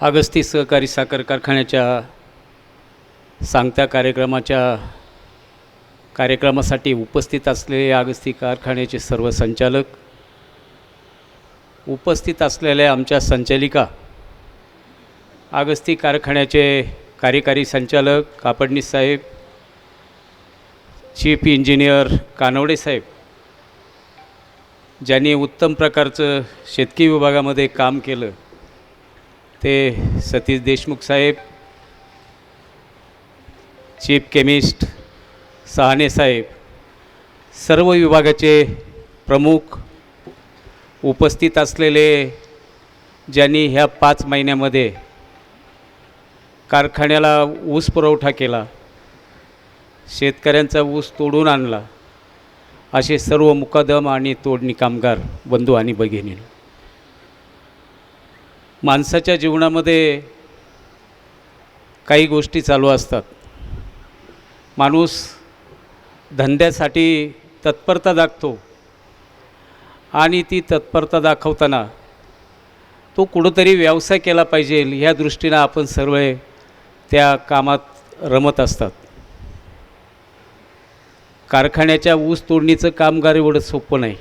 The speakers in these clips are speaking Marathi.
अगस्ती सहकारी साखर कारखान्याच्या सांगत्या कार्यक्रमाच्या कार्यक्रमासाठी उपस्थित असलेले अगस्ती कारखान्याचे सर्व संचालक उपस्थित असलेल्या आमच्या संचालिका अगस्ती कारखान्याचे कार्यकारी संचालक कापडणीस साहेब चीफ इंजिनियर कानवडे साहेब ज्यांनी उत्तम प्रकारचं शेतकी विभागामध्ये काम केलं. ते सतीश देशमुख साहेब चीफ केमिस्ट सहाणे साहेब सर्व विभागाचे प्रमुख उपस्थित असलेले ज्यांनी ह्या पाच महिन्यामध्ये कारखान्याला ऊस पुरवठा केला शेतकऱ्यांचा ऊस तोडून आणला असे सर्व मुकादम आणि तोडणी कामगार बंधू आणि भगिनी माणसाच्या जीवनामध्ये काही गोष्टी चालू असतात. माणूस धंद्यासाठी तत्परता दाखतो आणि ती तत्परता दाखवताना तो कुठंतरी व्यवसाय केला पाहिजे ह्या दृष्टीनं आपण सर्व त्या कामात रमत असतात. कारखान्याच्या ऊस तोडणीचं कामगार एवढं सोपं नाही.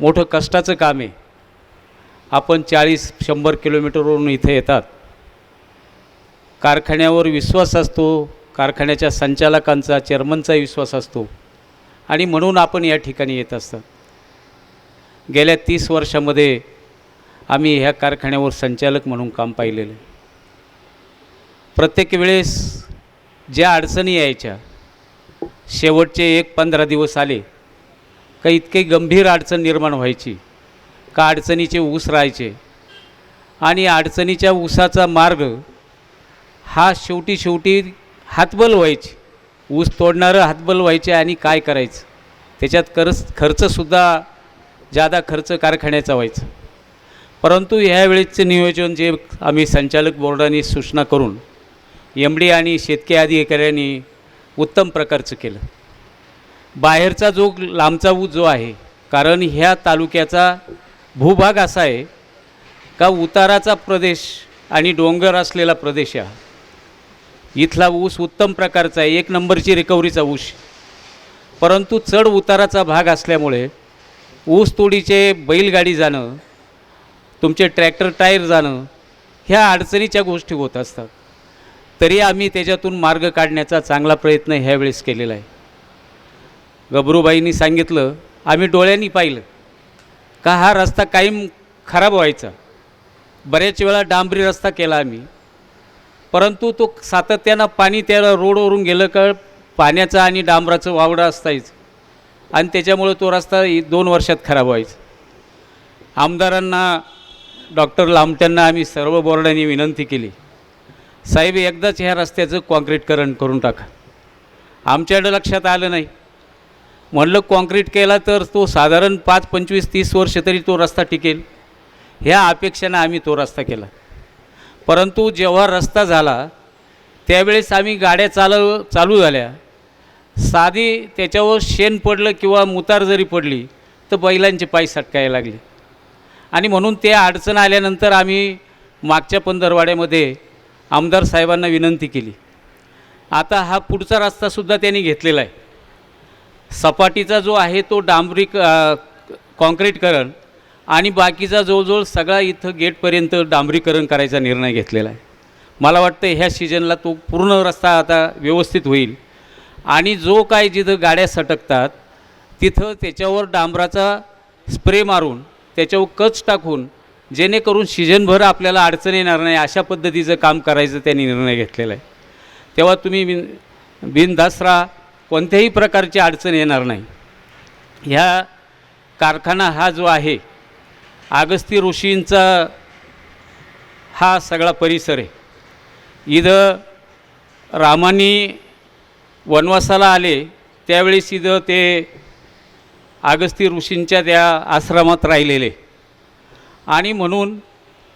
मोठं कष्टाचं काम आहे. आपण चाळीस शंभर किलोमीटरवरून इथे येतात. कारखान्यावर विश्वास असतो कारखान्याच्या संचालकांचा चेअरमनचा विश्वास असतो. आणि म्हणून आपण या ठिकाणी येत असतात. गेल्या तीस वर्षामध्ये आम्ही ह्या कारखान्यावर संचालक म्हणून काम पाहिलेलं प्रत्येक वेळेस ज्या अडचणी यायच्या शेवटचे एक पंधरा दिवस आले का इतके गंभीर अडचण निर्माण व्हायची. का अडचणीचे ऊस राहायचे? आणि अडचणीच्या ऊसाचा मार्ग हा शेवटी शेवटी हातबल व्हायचे. ऊस तोडणारं हातबल व्हायचे आणि काय करायचं? त्याच्यात करच खर्चसुद्धा जादा खर्च कारखान्याचा व्हायचा. परंतु ह्यावेळेचं नियोजन जे आम्ही संचालक बोर्डाने सूचना करून एम डी आणि शेतकी अधिकाऱ्यांनी उत्तम प्रकारचं केलं. बाहेरचा जो लांबचा ऊस जो आहे कारण ह्या तालुक्याचा भूभाग असा आहे का उताराचा प्रदेश आणि डोंगर असलेला प्रदेश हा इथला ऊस उत्तम प्रकारचा आहे एक नंबरची रिकव्हरीचा ऊस. परंतु चढ उताराचा भाग असल्यामुळे ऊस तोडीचे बैलगाडी जाणं तुमचे ट्रॅक्टर टायर जाणं ह्या अडचणीच्या गोष्टी होत असतात. तरी आम्ही त्याच्यातून मार्ग काढण्याचा चांगला प्रयत्न ह्यावेळेस केलेला आहे. गबरूबाईंनी सांगितलं आम्ही डोळ्यांनी पाहिलं. का हा रस्ता कायम खराब व्हायचा? बऱ्याच वेळा डांबरी रस्ता केला आम्ही. परंतु तो सातत्यानं पाणी त्या रोडवरून गेलं का पाण्याचं आणि डांबराचं वावडं असतायच आणि त्याच्यामुळे तो रस्ता दोन वर्षात खराब व्हायचा. आमदारांना डॉक्टर लामट्यांना आम्ही सर्व बोर्डांनी विनंती केली. साहेब एकदाच ह्या रस्त्याचं कॉन्क्रीटकरण करून टाका. आमच्याकडं लक्षात आलं नाही. म्हणलं काँक्रीट केला तर तो साधारण पाच पंचवीस तीस वर्ष तरी तो रस्ता टिकेल. ह्या अपेक्षेनं आम्ही तो रस्ता केला. परंतु जेव्हा रस्ता झाला त्यावेळेस आम्ही गाड्या चालव चालू झाल्या. साधी त्याच्यावर शेण पडलं किंवा मुतार जरी पडली तर बैलांचे पाय सटकायला लागले. आणि म्हणून ते अडचण आल्यानंतर आम्ही मागच्या पंधरवाड्यामध्ये आमदार साहेबांना विनंती केली. आता हा पुढचा रस्तासुद्धा त्यांनी घेतलेला आहे. सपाटीचा जो आहे तो डांबरी कॉन्क्रीटकरण आणि बाकीचा जवळजवळ सगळा इथं गेटपर्यंत डांबरीकरण करायचा निर्णय घेतलेला आहे. मला वाटतं ह्या सीजनला तो पूर्ण रस्ता आता व्यवस्थित होईल. आणि जो काय जिथं गाड्या सटकतात तिथं त्याच्यावर डांबराचा स्प्रे मारून त्याच्यावर कच टाकून जेणेकरून सीजनभर आपल्याला अडचण येणार नाही अशा पद्धतीचं काम करायचं त्यांनी निर्णय घेतलेला आहे. तेव्हा तुम्ही बिन बिनधास्त राहा. कोणत्याही प्रकारची अडचण येणार नाही. ह्या कारखाना हा जो आहे अगस्ती ऋषींचा हा सगळा परिसर आहे. इथं रामानी वनवासाला आले त्यावेळेस इथं ते अगस्ती ऋषींच्या त्या आश्रमात राहिलेले. आणि म्हणून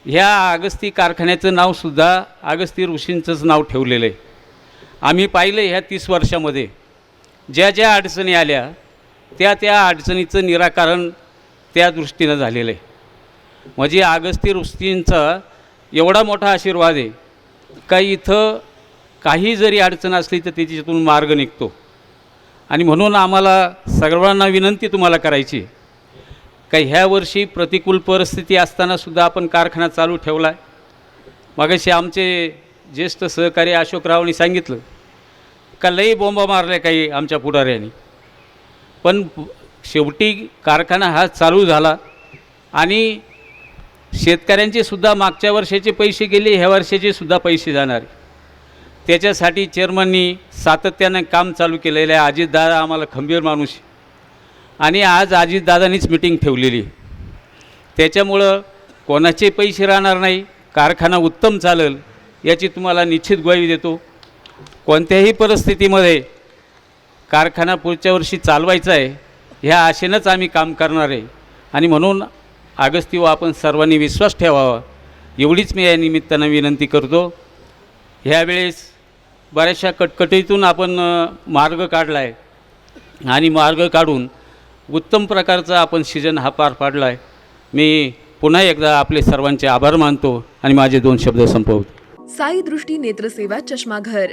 ह्या अगस्ती कारखान्याचं नावसुद्धा अगस्ती ऋषींचंच नाव ठेवलेलं आहे. आम्ही पाहिलं ह्या तीस वर्षामध्ये. ज्या ज्या अडचणी आल्या त्या त्या अडचणीचं निराकरण त्या दृष्टीनं झालेलं आहे. म्हणजे आगस्ती ऋषींचा एवढा मोठा आशीर्वाद आहे का इथं काही जरी अडचण असली तर त्याच्यातून मार्ग निघतो. आणि म्हणून आम्हाला सर्वांना विनंती तुम्हाला करायची का ह्या वर्षी प्रतिकूल परिस्थिती असतानासुद्धा आपण कारखाना चालू ठेवला आहे मगाशी आमचे ज्येष्ठ सहकारी अशोकरावांनी सांगितलं का लई बोंबा मारल्या काही आमच्या पुढाऱ्यांनी. पण शेवटी कारखाना हा चालू झाला आणि शेतकऱ्यांचे सुद्धा मागच्या वर्षाचे पैसे गेले ह्या वर्षाचे सुद्धा पैसे जाणार. त्याच्यासाठी चेअरमननी सातत्यानं काम चालू केलेलं आहे. अजितदादा आम्हाला खंबीर माणूस आणि आज अजितदादांनीच मिटिंग ठेवलेली आहे. त्याच्यामुळं कोणाचे पैसे राहणार नाही कारखाना उत्तम चालेल याची तुम्हाला निश्चित ग्वाही देतो. कोणत्याही परिस्थितीमध्ये कारखाना पुढच्या वर्षी चालवायचा आहे ह्या आशेनंच आम्ही काम करणार आहे. आणि म्हणून आगस्ती व आपण सर्वांनी विश्वास ठेवावा. एवढीच मी या निमित्तानं विनंती करतो. ह्यावेळेस बऱ्याचशा कटकटीतून आपण मार्ग काढला आहे आणि मार्ग काढून उत्तम प्रकारचा आपण सीजन हा पार पाडला आहे मी पुन्हा एकदा आपले सर्वांचे आभार मानतो आणि माझे दोन शब्द संपवतो. साई दृष्टी नेत्रसेवा चष्माघर.